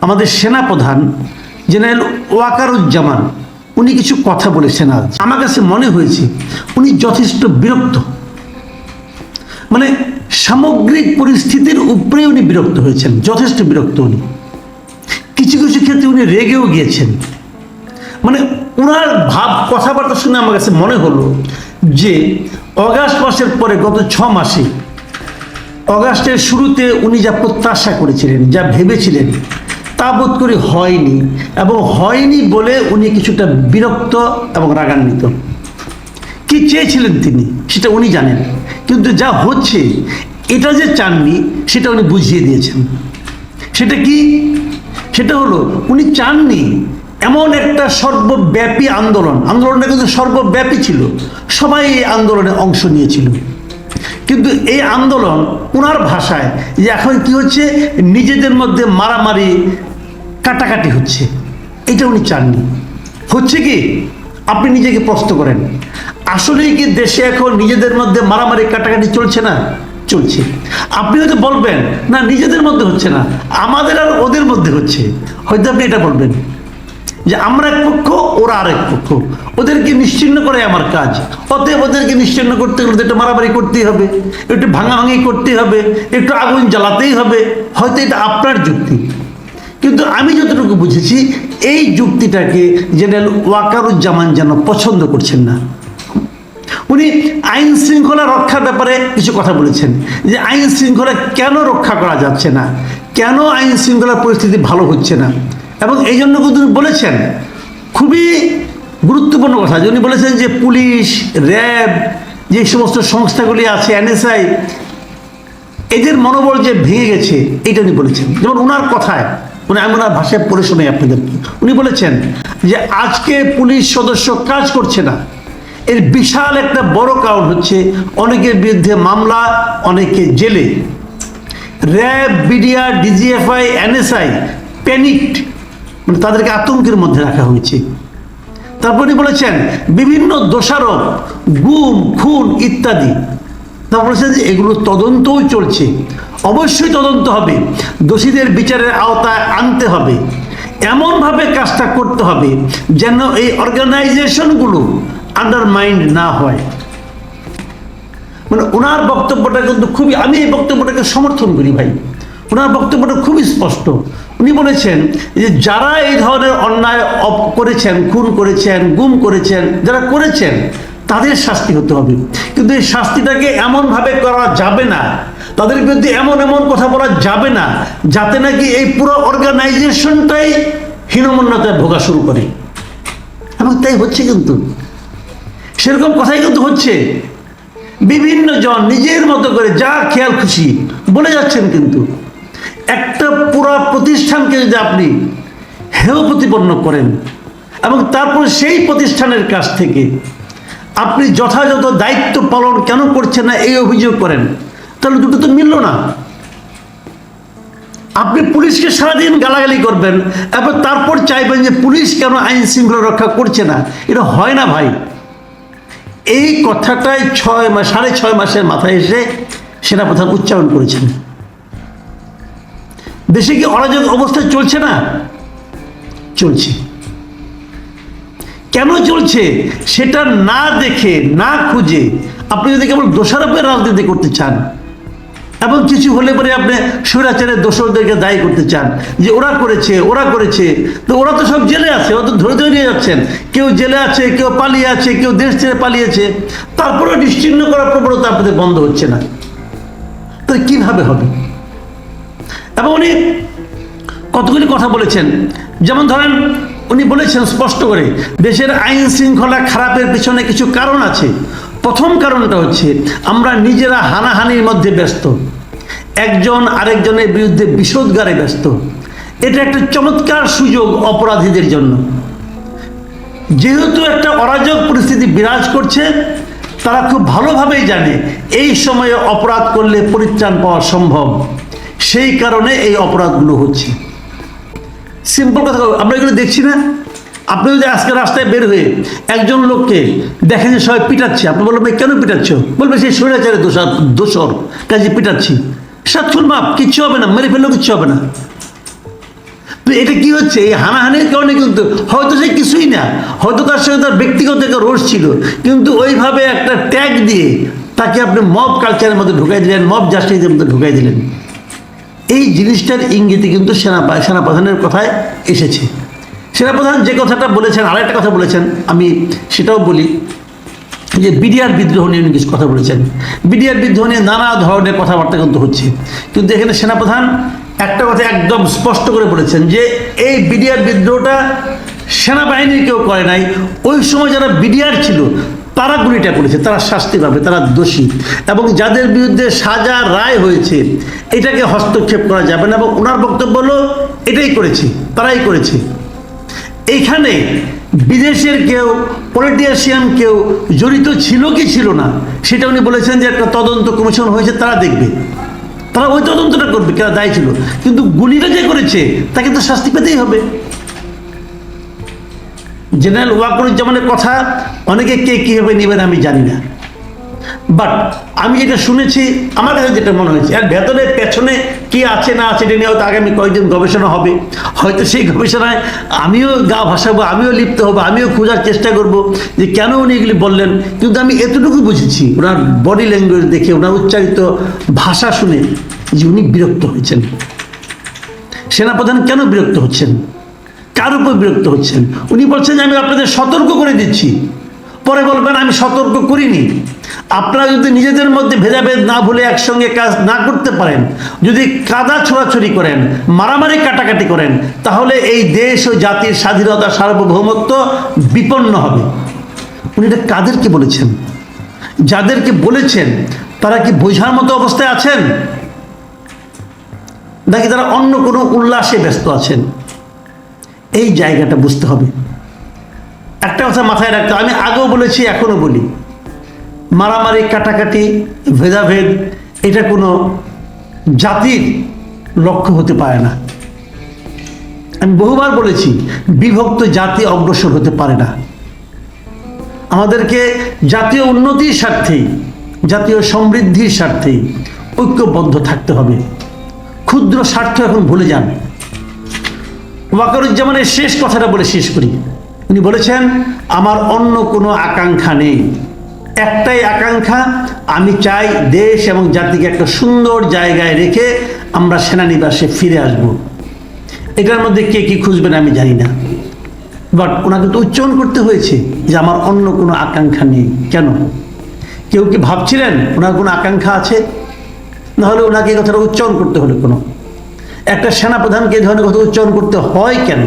আমাদের সেনাপ্রধান জেনারেল ওয়াকারুজ্জামান, উনি কিছু কথা বলেছেন আজ। আমার কাছে মনে হয়েছে, উনি যথেষ্ট বিরক্ত। মানে সামগ্রিক পরিস্থিতির উপরে উনি বিরক্ত হয়েছেন, যথেষ্ট বিরক্ত উনি। কিছু কিছু ক্ষেত্রে উনি রেগেও গিয়েছেন। মানে ওনার ভাব কথাবার্তা শুনে আমার কাছে মনে হলো যে, অগাস্ট মাসের পরে গত ছ মাসে, অগাস্টের শুরুতে উনি যা প্রত্যাশা করেছিলেন, যা ভেবেছিলেন তা বোধ করে হয়নি এবং হয়নি বলে উনি কিছুটা বিরক্ত এবং রাগান্বিত। কি চেয়েছিলেন তিনি? সেটা উনি জানেন। কিন্তু যা হচ্ছে, এটা যে চাননি, সেটা উনি বুঝিয়ে দিয়েছেন। সেটা কি? সেটা হলো, উনি চাননি এমন একটা সর্বব্যাপী আন্দোলন। আন্দোলনটা কিন্তু সর্বব্যাপী ছিল। সবাই এই আন্দোলনে অংশ নিয়েছিল। কিন্তু এই আন্দোলন ওনার ভাষায় যে এখন কি হচ্ছে, নিজেদের মধ্যে মারামারি কাটাকাটি হচ্ছে। এটা উনি চাননি। হচ্ছে কি? আপনি নিজেকে প্রশ্ন করেন, আসলেই কি দেশে এখন নিজেদের মধ্যে মারামারি, কাটাকাটি চলছে না? চলছে। আপনি হয়তো বলবেন, না, নিজেদের মধ্যে হচ্ছে না, আমাদের আর ওদের মধ্যে হচ্ছে। হয়তো আপনি এটা বলবেন, যে আমরা এক পক্ষ, ওরা আরেক পক্ষ। ওদেরকে নিশ্চিন্ন করে আমার কাজ। অতএব ওদেরকে নিশ্চিন্ন করতে গেলে একটু মারামারি করতেই হবে, একটু ভাঙাভাঙি করতেই হবে, একটু আগুন জ্বালাতেই হবে। হয়তো এটা আপনার যুক্তি। কিন্তু আমি যতটুকু বুঝেছি, এই যুক্তিটাকে জেনারেল ওয়াকারুজ্জামান যেন পছন্দ করছেন না। উনি আইন শৃঙ্খলা রক্ষার ব্যাপারে কিছু কথা বলেছেন, যে আইন শৃঙ্খলা কেন রক্ষা করা যাচ্ছে না? কেন আইন শৃঙ্খলার পরিস্থিতি ভালো হচ্ছে না? এবং এই জন্য কিন্তু বলেছেন, খুবই গুরুত্বপূর্ণ কথা উনি বলেছেন যে পুলিশ, র্যাব, যে সমস্ত সংস্থাগুলি আছে, এনএসআই, এদের মনোবল যে ভেঙে গেছে এটা উনি বলেছেন। যেমন ওনার কথায় উনি আমি ওনার ভাষায় পড়ে শোনাই আপনাদের। উনি বলেছেন যে আজকে পুলিশ সদস্য কাজ করছে না। এর বিশাল একটা বড় কারণ হচ্ছে অনেকের বিরুদ্ধে মামলা, অনেকে জেলে। RAB, BDR, DGFI, NSI panicked মানে তাদেরকে আতঙ্কের মধ্যে রাখা হয়েছে। তারপর উনি বলেছেন বিভিন্ন দোষারোপ, গুম, খুন ইত্যাদি। তারপর বলেছেন যে এগুলো তদন্তও চলছে। অবশ্যই তদন্ত হবে। দোষীদের বিচারের আওতায় আনতে হবে। এমনভাবে কাজটা করতে হবে যেন এই অর্গানাইজেশনগুলো আন্ডারমাইন্ড না হয়। মানে ওনার বক্তব্যটা কিন্তু খুবই, আমি এই বক্তব্যটাকে সমর্থন করি ভাই। ওনার বক্তব্যটা খুবই স্পষ্ট। উনি বলেছেন যে যারা এই ধরনের অন্যায় অপ- করেছেন, খুন করেছেন, গুম করেছেন, যারা করেছেন, তাদের শাস্তি হতে হবে। কিন্তু এই শাস্তিটাকে এমনভাবে করা যাবে না তাদের বিরুদ্ধে এমন এমন কথা বলা যাবে না, যাতে নাকি এই পুরো অর্গানাইজেশনটাই হীনমন্যতায় ভোগা শুরু করে। এবং তাই হচ্ছে কিন্তু। সেরকম কথাই কিন্তু হচ্ছে। বিভিন্ন জন নিজের মতো করে যা খেয়াল খুশি বলে যাচ্ছেন কিন্তু। একটা পুরো প্রতিষ্ঠানকে যদি আপনি হেয় প্রতিপন্ন করেন, এবং তারপর সেই প্রতিষ্ঠানের কাছ থেকে আপনি যথাযথ দায়িত্ব পালন কেন করছেন না এই অভিযোগ করেন? তাহলে দুটো তো মিলল না। আপনি পুলিশকে সারাদিন গালাগালি করবেন এবং তারপর চাইবেন যে পুলিশ কেন আইন শৃঙ্খলা রক্ষা করছে না? এটা হয় না ভাই। এই কথাটাই ছয় মাস সাড়ে ছয় মাসের মাথায় এসে সেনাপ্রধান উচ্চারণ করেছেন। দেশে কি অরাজক অবস্থা চলছে না? চলছে। কেন চলছে? সেটা না দেখে, না খুঁজে আপনি যদি কেবল দোষারোপের রাজনীতি করতে চান এবং কিছু হলে পরে আপনি স্বৈরাচারের দোষরদেরকে দায়ী করতে চান। যে ওরা করেছে ওরা করেছে। তো ওরা তো সব জেলে আছে, ওরা তো ধরে ধরে নিয়ে যাচ্ছেন। কেউ জেলে আছে, কেউ পালিয়ে আছে, কেউ দেশ ছেড়ে পালিয়েছে। তারপরেও নিশ্চিন্ন করার প্রবণতা আপনাদের বন্ধ হচ্ছে না। তো কীভাবে হবে? এবং উনি কতগুলি কথা বলেছেন। যেমন ধরেন, উনি বলেছেন স্পষ্ট করে, দেশের আইন শৃঙ্খলা খারাপের পিছনে কিছু কারণ আছে। প্রথম কারণটা হচ্ছে, আমরা নিজেরা হানাহানির মধ্যে ব্যস্ত। একজন আরেকজনের বিরুদ্ধে বিষোদ্গারে ব্যস্ত। এটা একটা চমৎকার সুযোগ অপরাধীদের জন্য। যেহেতু একটা অরাজক পরিস্থিতি বিরাজ করছে, তারা খুব ভালোভাবেই জানে এই সময়ে অপরাধ করলে পরিত্রাণ পাওয়া সম্ভব। সেই কারণে এই অপরাধগুলো হচ্ছে। সিম্পল কথা আমরা এগুলো দেখছি না? আপনি যদি আজকে রাস্তায় বের হয়ে একজন লোককে দেখেন যে সবাই পিটাচ্ছে আপনি বলবেন "ভাই, কেন পিটাচ্ছ? বলবে সেই স্বৈরাচারে দোষর দোষর কাজে পিটাচ্ছি। সাতক্ষণ মাপ কিচ্ছু হবে না মেরে ফেললেও কিচ্ছু হবে না। তো এটা কি হচ্ছে? এই হানাহানির কারণে কিন্তু হয়তো সে কিছুই না হয়তো তার সঙ্গে তার ব্যক্তিগত একটা রোষ ছিল কিন্তু ওইভাবে একটা ট্যাগ দিয়ে তাকে আপনি মব কালচারের মধ্যে ঢুকাই দিলেন মব জাস্টিসের মধ্যে ঢুকাই দিলেন। এই জিনিসটার ইঙ্গিতে কিন্তু সেনা সেনাপ্রধানের কথায় এসেছে। সেনাপ্রধান যে কথাটা বলেছেন, আরেকটা কথা বলেছেন, আমি সেটাও বলি যে বিডিআর বিদ্রোহ নিয়ে উনি কিছু কথা বলেছেন। বিডিআর বিদ্রোহ নিয়ে নানা ধরনের কথাবার্তা কিন্তু হচ্ছে। কিন্তু এখানে সেনাপ্রধান একটা কথা একদম স্পষ্ট করে বলেছেন যে এই বিডিআর বিদ্রোহটা সেনাবাহিনীর কেউ করে নাই। ওই সময় যারা বিডিআর ছিল, তারা গুলিটা করেছে, তারা শাস্তি পাবে, তারা দোষী। এবং যাদের বিরুদ্ধে সাজা রায় হয়েছে, এটাকে হস্তক্ষেপ করা যাবে না এবং ওনার বক্তব্য হলো, এটাই করেছে, তারাই করেছে। এইখানে বিদেশের কেউ পলিটিশিয়ান কেউ জড়িত ছিল কি ছিল না, সেটা উনি বলেছেন যে একটা তদন্ত কমিশন হয়েছে, তারা দেখবে। তারা ওই তদন্তটা করবে, কেন দায় ছিল। কিন্তু গুলিটা যে করেছে, তাকে তো শাস্তি পেতেই হবে। জেনারেল ওয়াকরুজ্জামানের কথা অনেকে কে কীভাবে নেবেন আমি জানি না। বাট আমি যেটা শুনেছি, আমার কাছে যেটা মনে হয়েছে আর ভেতরে, পেছনে কি আছে, না আছে, এটা নিয়ে হয়তো আগামী কয়েকদিন গবেষণা হবে। হয়তো সেই গবেষণায় আমিও গা ভাসাবো, আমিও লিপ্ত হব, আমিও খোঁজার চেষ্টা করব যে কেন উনি এগুলি বললেন। কিন্তু আমি এতটুকু বুঝেছি, ওনার বডি ল্যাঙ্গুয়েজ দেখে, ওনার উচ্চারিত ভাষা শুনে যে উনি বিরক্ত হয়েছেন। সেনাপ্রধান কেন বিরক্ত হচ্ছেন? কার উপর বিরক্ত হচ্ছেন? উনি বলছেন যে আমি আপনাদের সতর্ক করে দিচ্ছি। পরে বলবেন, আমি সতর্ক করিনি। আপনারা যদি নিজেদের মধ্যে ভেদাভেদ না ভুলে একসঙ্গে কাজ না করতে পারেন, যদি কাদা ছোড়াছড়ি করেন, মারামারি কাটাকাটি করেন, তাহলে এই দেশ ও জাতির স্বাধীনতা সার্বভৌমত্ব বিপন্ন হবে। উনি এটা কাদেরকে বলেছেন? যাদেরকে বলেছেন, তারা কি বোঝার মতো অবস্থায় আছেন? নাকি তারা অন্য কোনো উল্লাসে ব্যস্ত আছেন? এই জায়গাটা বুঝতে হবে। একটা কথা মাথায় রাখতে আমি আগেও বলেছি এখনও বলি। মারামারি, কাটাকাটি, ভেদাভেদ, এটা কোনো জাতির লক্ষ্য হতে পারে না। আমি বহুবার বলেছি, বিভক্ত জাতি অগ্রসর হতে পারে না। আমাদেরকে জাতীয় উন্নতির স্বার্থেই জাতীয় সমৃদ্ধির স্বার্থেই ঐক্যবদ্ধ থাকতে হবে। ক্ষুদ্র স্বার্থ এখন ভুলে যান। ওয়াকারুজ্জামানের শেষ কথাটা বলে শেষ করি। উনি বলেছেন, আমার অন্য কোনো আকাঙ্ক্ষা নেই। একটাই আকাঙ্ক্ষা, আমি চাই দেশ এবং জাতিকে একটা সুন্দর জায়গায় রেখে আমরা সেনানিবাসে ফিরে আসব। এটার মধ্যে কে কি খুঁজবেন আমি জানি না। বাট ওনাকে তো উচ্চারণ করতে হয়েছে যে আমার অন্য কোনো আকাঙ্ক্ষা নেই। কেন? কেউ কি ভাবছিলেন ওনার কোনো আকাঙ্ক্ষা আছে? নাহলে ওনাকে কথাটা উচ্চারণ করতে হলে কোনো। একটা সেনাপ্রধানকে এই ধরনের কথা উচ্চারণ করতে হয় কেন?